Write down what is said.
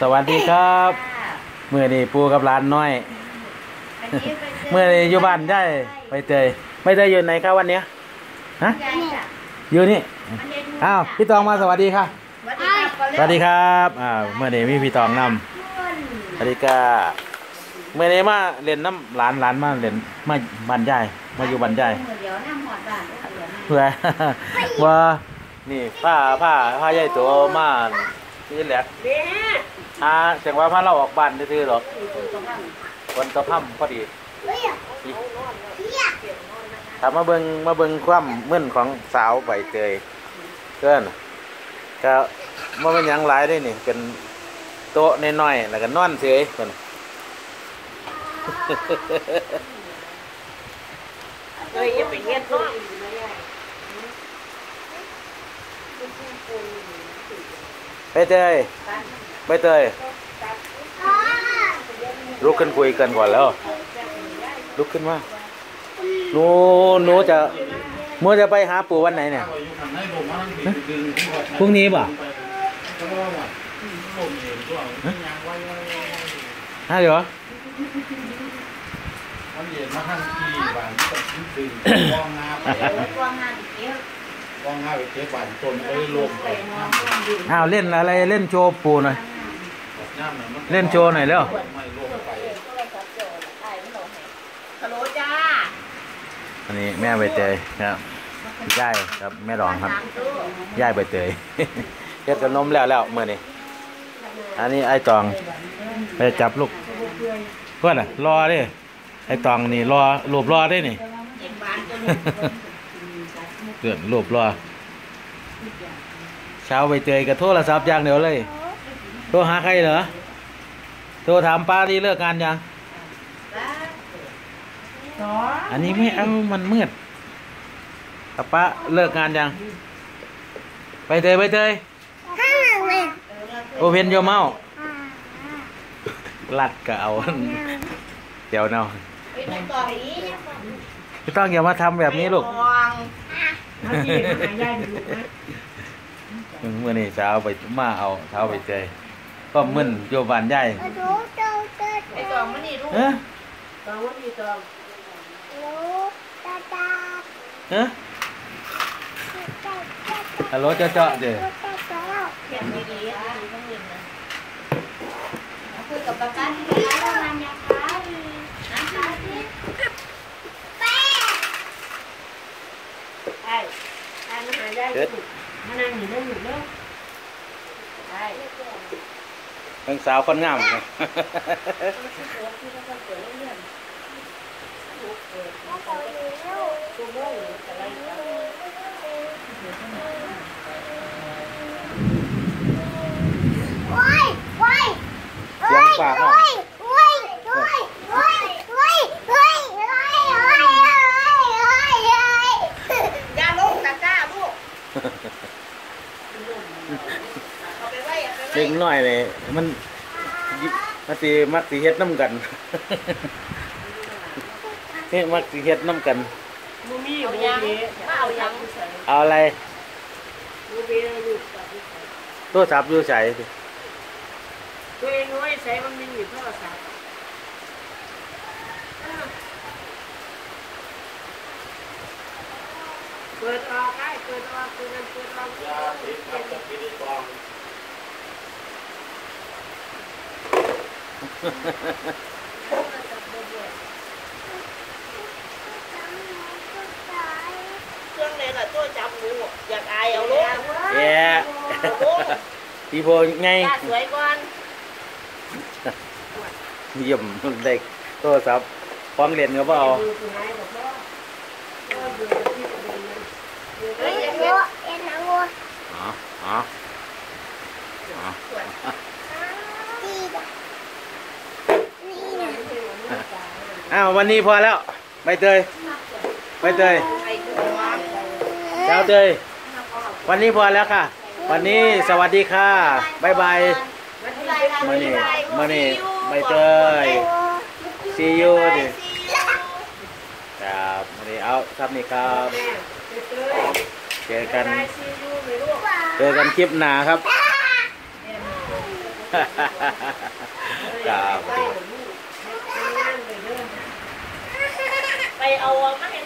สวัสดีครับเมื่อนี้ปูกับร้านน้อย เมื่อนี้อยู่บ้านได้ไปเตยไม่ได้อยู่ไหนครับวันเนี้ยฮะอยู่นี่อ้าวพี่ตองมาสวัสดีค่ะสวัสดีครับอ่าเมื่อนี้มีพี่ตองนำสวัสดีครับเมื่อนี้มาเรียนน้ำร้านร้านมาเรียนมาบ้านยายมาอยู่บ้านยายเดี๋ยวน้ำหอดบ้านเพื่อว่านี่ผ้าผ้าผ้าใหญ่ตัวมา นี่แหละอ่าจังว่าผ้าเราออกบ้านซื่อๆหรอกคนกระพั่มพอดีถามมาเบิงมาเบิงความมึนของสาวใบเตยเพื่อนก็ว่าเป็นหยังหลายได้นี่เป็นโต๊ะน้อยๆแล้วก็นอนเฉยเพิ่นเอ้ยอย่าไปเฮ็ดเนาะ ใบเตยใบเตยลุกขึ้นคุยกันก่อนแล้ว ลุกขึ้นมาหนูหนูจะหนูจะไปหาปู่วันไหนเนี่ยพรุ่งนี้ป่ะฮะเดี๋ยวมันเย็นมาทั้งที่บ้านต้นดึงว่องงาไปกวางงานเก็บว่องงาไปเก็บบ้านต้นไปลงไปน้ำ อ้าวเล่นอะไรเล่นโชว์ปู่หน่อยน้ำน่ะมันเล่นโชว์หน่อยเร็วไม่ลงไปฮัลโหลจ้าอันนี้แม่ใบเตยครับย่ายครับแม่รองครับตามตู้ย่ายใบเตยเฮ็ดขนมแล้วแล้วเมื่อนี้อันนี้ไอ้ตองไปจับลูกเพื่อนอะรอดิไอ้ตองนี่รอรูปรอได้นี่เจ็บบ้านตัวนี้เกิดรูปรอ เช้าใบเตยกับโทรศัพท์อย่างเดียวเลย โทรหาใครเหรอ โทรถามป้าที่เลิกงานยังอันนี้ไม่เอามันมืดป้าเลิกงานยัง ไปเตยไปเตยโอเพนโยเมาลัดก็เอา เดี๋ยวเนาะไม่ต้องอย่ามาทำแบบนี้ลูก เมื่อนี้เช้าไปมาเอาเช้าไปเจยก็มึนโยบานใหญ่ไอ้ตองมันนี่ลูกเอ๊ะตองมันนี่ตองเอ๊ะฮัลโหลเจ้าเจ้าเด้อเขียนดีๆอะดีต้องเรียนนะคุยกับป้าป้าที่ร้านทำงานยังคะนะคะที่ไอ้ไอ้มาหายายเด็ ดมานั่งอยู่เรื่องอยู่เรื่องไอ้ ทั้งสาวคนงามเลย เสียงปากห้อง ยาลูกตะกร้าลูก เอาไปไว้เอาไปไว้เล็กน้อยเลยมันมันสิมักสิเฮ็ดน้ำกันนี่มักสิเฮ็ดน้ำกันมูมี่มูมี่มาเอายังเอาอะไรมูมี่ลูกโทรศัพท์อยู่ใส่ตัวเองน้อยใช้มันมีอยู่โทรศัพ เปิดออกได้เปิดออกเปิดเปิดออกยาติดกับตะกี้ตองเครื่องเลยล่ะตัวจับงูอยากอายเอาลูกแย่พี่โพไงตาสวยก่อนเยี่ยมเด็กโทรศัพท์ฟ้องเรียนก็บ่เอาเฮ้ยยังเงี้ย อ๋ออ๋ออ๋ออ้าววันนี้พอแล้วใบเตยใบเตยไอ้ตัวเจ้าเตยวันนี้พอแล้วค่ะ วันนี้สวัสดีค่ะบ๊ายบายมานี่มานี่ใบเตย see you ดิ ครับวันนี้เอาครับนี่ครับเจอกัน เจอกันคลิปหน้าครับครับไปเอามาให้